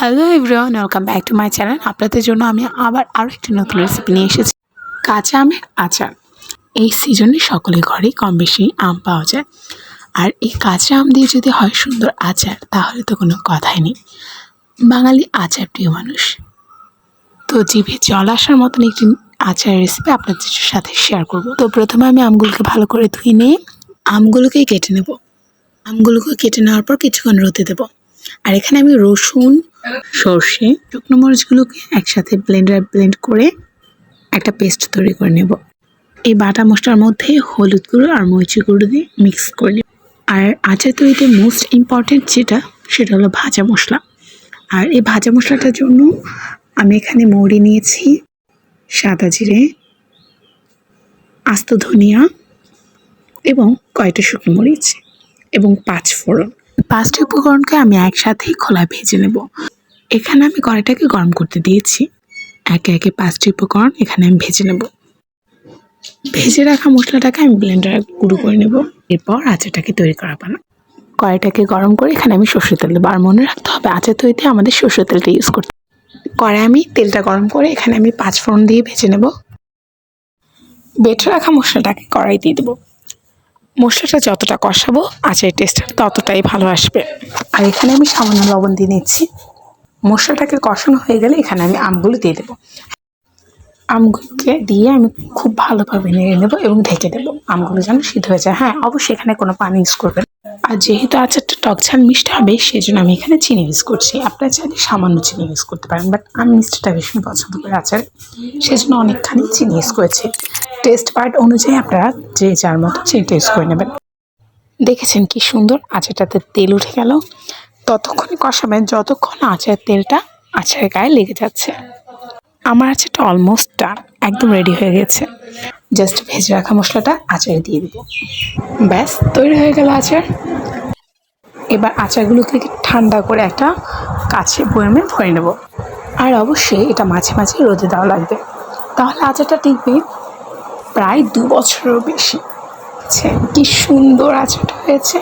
Hello everyone welcome back to my channel আপনাদের জন্য আমি আবার আরও একটি নতুন রেসিপি নিয়ে এসেছি। কাঁচা আমের আচার। এই সিজনে সকলের ঘরেই কম বেশি আম পাওয়া যায়। আর এই কাঁচা আম দিয়ে যদি হয় সুন্দর আচার, তাহলে তো কোনো কথাই নেই। বাঙালি আচার প্রিয় মানুষ। তো জিভে জল আসার মতন একটি আচারের রেসিপি আপনাদের সাথে শেয়ার করব। তো প্রথমে আমি আমগুলোকে ভালো করে ধুয়ে নিয়ে আমগুলোকেই কেটে নেব। আমগুলোকে কেটে নেওয়ার পর কিছুক্ষণ রোদে দেবো। আর এখানে আমি রসুন সর্ষে, শুকনো মরিচগুলোকে একসাথে ব্লেন্ডার ব্লেন্ড করে একটা পেস্ট তৈরি করে নেব। এই বাটা মশলার মধ্যে হলুদ গুঁড়ো আর মরিচি গুঁড়ো দিয়ে মিক্স করে নেব। আর আচার তৈরিতে মোস্ট ইম্পর্টেন্ট যেটা, সেটা হলো ভাজা মশলা। আর এই ভাজা মশলাটার জন্য আমি এখানে মৌরি নিয়েছি, সাদা জিরে, আস্ত ধনিয়া এবং কয়টা শুকনো মরিচ এবং পাঁচ ফোড়ন। পাঁচটি উপকরণকে আমি একসাথেই খোলায় ভেজে নেব। এখানে আমি কড়াইটাকে গরম করতে দিয়েছি। একে একে পাঁচটি উপকরণ এখানে আমি ভেজে নেব। ভেজে রাখা মশলাটাকে আমি ব্লেন্ডারে গুঁড়ো করে নেব। এরপর আচারটাকে তৈরি করা পানা কড়াইটাকে গরম করে এখানে আমি সর্ষের তেল দেবো। আর মনে রাখতে হবে, আচার তৈরিতে আমাদের সর্ষের তেলটা ইউজ করতে কড়াই আমি তেলটা গরম করে এখানে আমি পাঁচ ফোড়ন দিয়ে ভেজে নেব। বেটে রাখা মশলাটাকে কড়াই দিয়ে দেবো। মশলাটা যতটা কষাবো, আচারের টেস্টটা ততটাই ভালো আসবে। আর এখানে আমি সামান্য লবণ দিয়ে নিচ্ছি। মশলাটাকে কষানো হয়ে গেলে এখানে আমি আমগুলো দিয়ে দেবো। আমগুলোকে দিয়ে আমি খুব ভালোভাবে নেড়ে নেব এবং ঢেকে দেবো। আমগুলো যেন সিদ্ধ হয়ে যায়। হ্যাঁ অবশ্যই এখানে কোনো পানি ইউজ করবেন। আর যেহেতু আচারটা টক ঝাল মিষ্টি হবে সেই জন্য আমি এখানে চিনি ইউজ করছি। আপনারা চাইলে সামান্য চিনি ইউজ করতে পারেন বাট আমি মিষ্টিটা ভীষণ পছন্দ করি আচার। সেই জন্য অনেকখানি চিনি ইউজ করেছি। টেস্ট পার্ট অনুযায়ী আপনারা যে যার মতো চিনিটা টেস্ট করে নেবেন। দেখেছেন কি সুন্দর? আচারটাতে তেল উঠে গেল। ততক্ষণে কষাবেন। যতক্ষণ আচারের তেলটা আচারের গায়ে লেগে যাচ্ছে। আমার আচারটা অলমোস্ট ডান একদম রেডি হয়ে গেছে। জাস্ট ভেজে রাখা মশলাটা আচারে দিয়ে দিব। ব্যাস, তৈরি হয়ে গেল আচার। এবার আচারগুলোকে ঠান্ডা করে একটা কাছে বয়মে ভরে নেব। আর অবশ্যই এটা মাঝে মাঝে রোদে দেওয়া লাগবে। তাহলে আচারটা টিকবে প্রায় দু বছরেরও বেশি। আচ্ছা কি সুন্দর আচাটা হয়েছে।